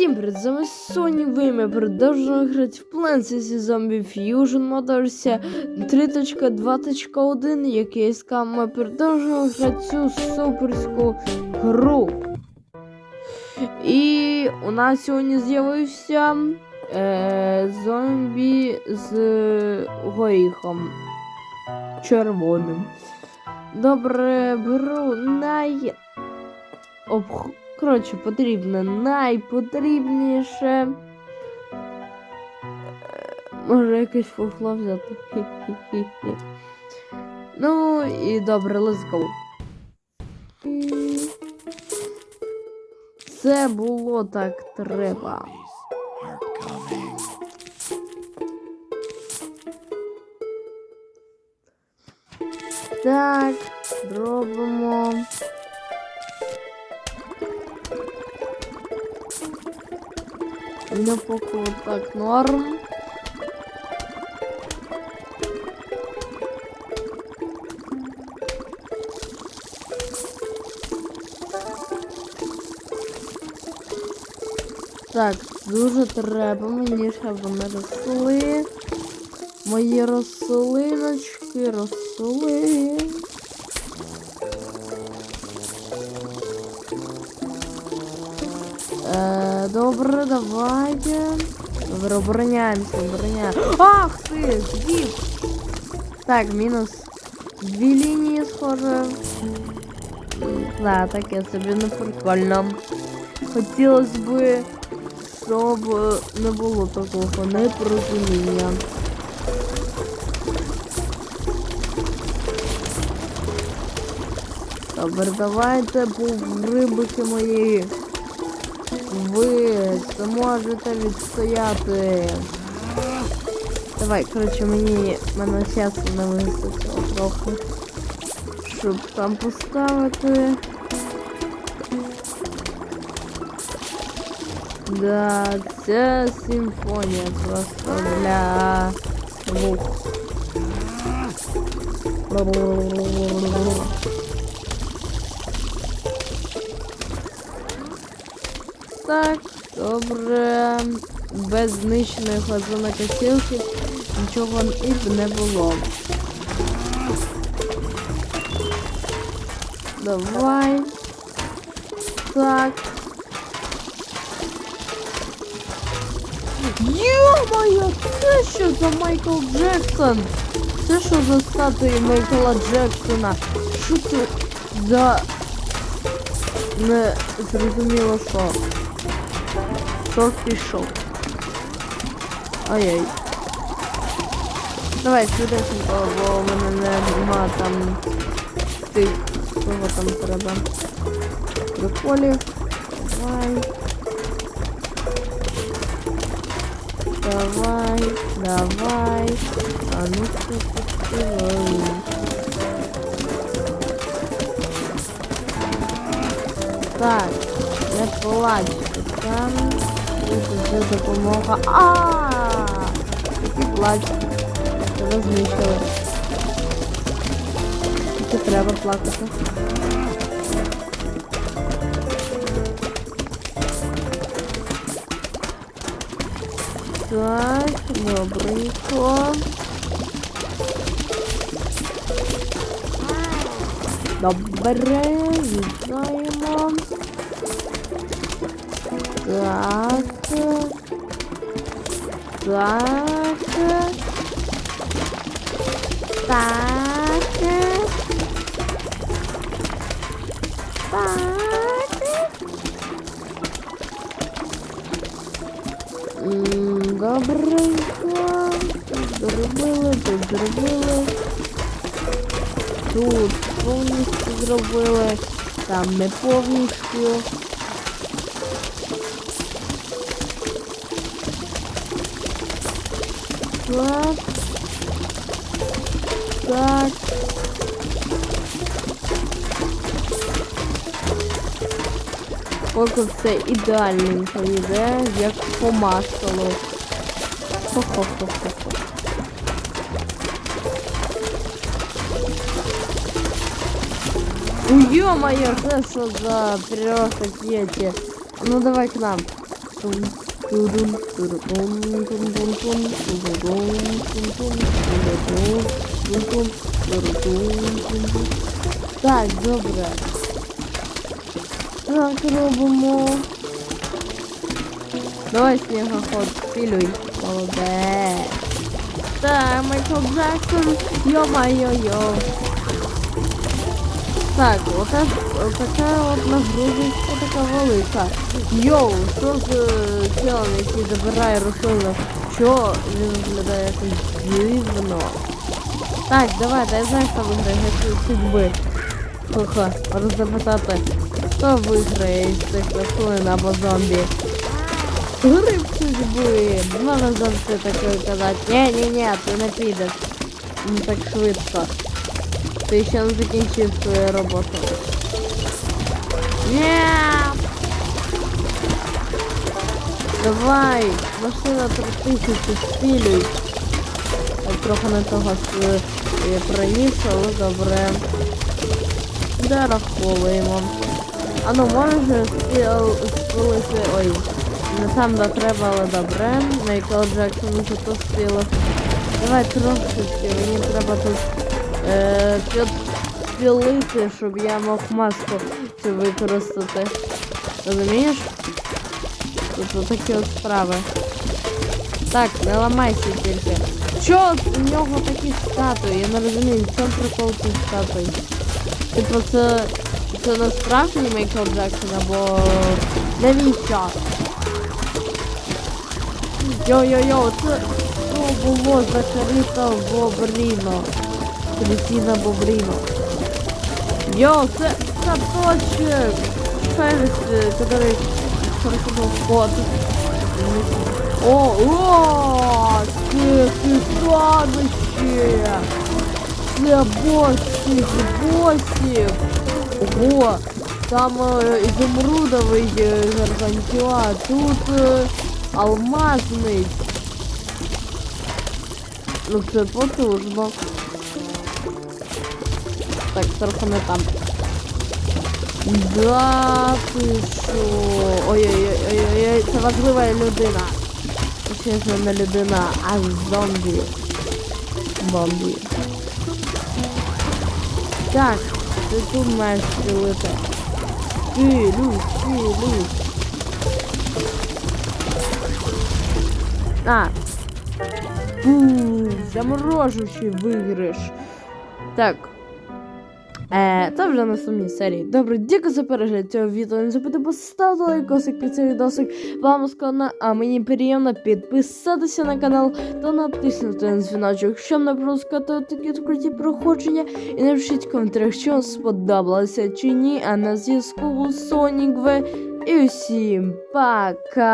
Всім привіт, з вами Соні Ви, ми продовжуємо грати в Plants. Zombie Fusion Motors 3.2.1, який ска ми продовжуємо грати цю суперську гру. І у нас сьогодні з'явився е, зомбі з горіхом червоним. Добре, беру най. Обх... Коротше, потрібно найпотрібніше. Може якесь фуфло взяти. Хі-хі-хі. Ну і добре, let's go. Це було так треба. Так, робимо. Ну, поки так норм. Так, дуже треба мені, щоб вони росли. Мої рослиночки росли. Добре, давайте. Добре, обороняємося, обороняємо. Ах ти, збіг! Так, мінус. Дві лінії, схоже. Да, таке собі не прикольно. Хотілося б, щоб не було такого непорозуміння. Добре, давайте поврибики мої. Ви зможете відстояти. Давай, коротше, мені мене часу не вистачило трохи. Щоб там поставити. Да, ця симфонія просто для вух. Так, добре. Без знищеної газонокосілки нічого і не було. Давай. Так. Йо-моє, це що за Майкл Джексон? Це що за статуї Майкла Джексона? Що це за... Не зрозуміло що. Шок пішов. Ай-яй. Давай швидесенько, бо у мене нема там тих, кого там треба. Приколів. Давай. Давай, давай. А ну что подпевай. Так, не плачте там. Це вже допомога. А! Який плач. Тебе знищили. Тільки треба плакати. Так, добренько. Добре, віддаємо. Так. Так. Так. Так. Добренько. Тут зробили, тут зробили. Тут повністю зробили. Там не повністю. Так. Так. Поки все ідеальненько йде, як по маслу. Хо-хо-хо-хо-хо. Ё-моё, это что за переросток эти? Ну давай к нам. Так, добре. Так, робимо. Давай снігоход, спілюй. Молодець. Так, Майкл Джексон, йо-майо-йо. Так, ота, така от нагрузочка така велика. Йоу, що з е, тілом, який забирає рослину? Що він виглядає якось дивно? Так, давайте, я знаю, хто виграє геть судьби. Ха-ха, роззапитати, хто виграє із цих рослин або зомбі. Гриб судьби. Можна завжди таке казати. Ні, ні, ні, ти не підеш. Не так швидко. Ти ще не закінчив свою роботу. Ні. Давай, машина 3000 спілюй. Трохи не того е, приніс, але добре. Дораховуємо. А ну можеш спіл- спилити. Ой, не там де треба, але добре. Майкл Джексон вже то спілив. Давай трошечки, мені треба тут е, підпілити, щоб я мог маску цю використати. Розумієш? Тут такі от справи. Так, не ламайся тільки. Чо у нього такі статуї? Я не розумію, в чому прикол цих статуй? Типу це, це не справжній Майкл Джексон або навіщо? Йо-йо-йо, це що було закрито Бобріно? Кристина Бобріно. Йо, це каточек! Феррис, который хорошо вход. О, о, це титанище! Це босик, босик! Ого, там е, ізумрудовий е, гаргантюа, тут е, алмазний. Ну це потужно. Так, трохи не там. Да, ти що? Ой-ой-ой, це важлива людина. Точніше, не людина, а зомбі. Бомбі. Так, ти тут маєш стрілити. Стилю, стилю. А. Фу, заморожуючий виграш. Так. Е, це вже на самій серії. Добре, дякую за перегляд цього відео. Не забудьте поставити лайкосик під цей відосик. Вам складно, а мені приємно підписатися на канал та натиснути на дзвіночок, щоб не пропускати такі круті проходження. І напишіть в коментарях, що вам сподобалося чи ні. А на зв'язку Сонік В. І усім пока!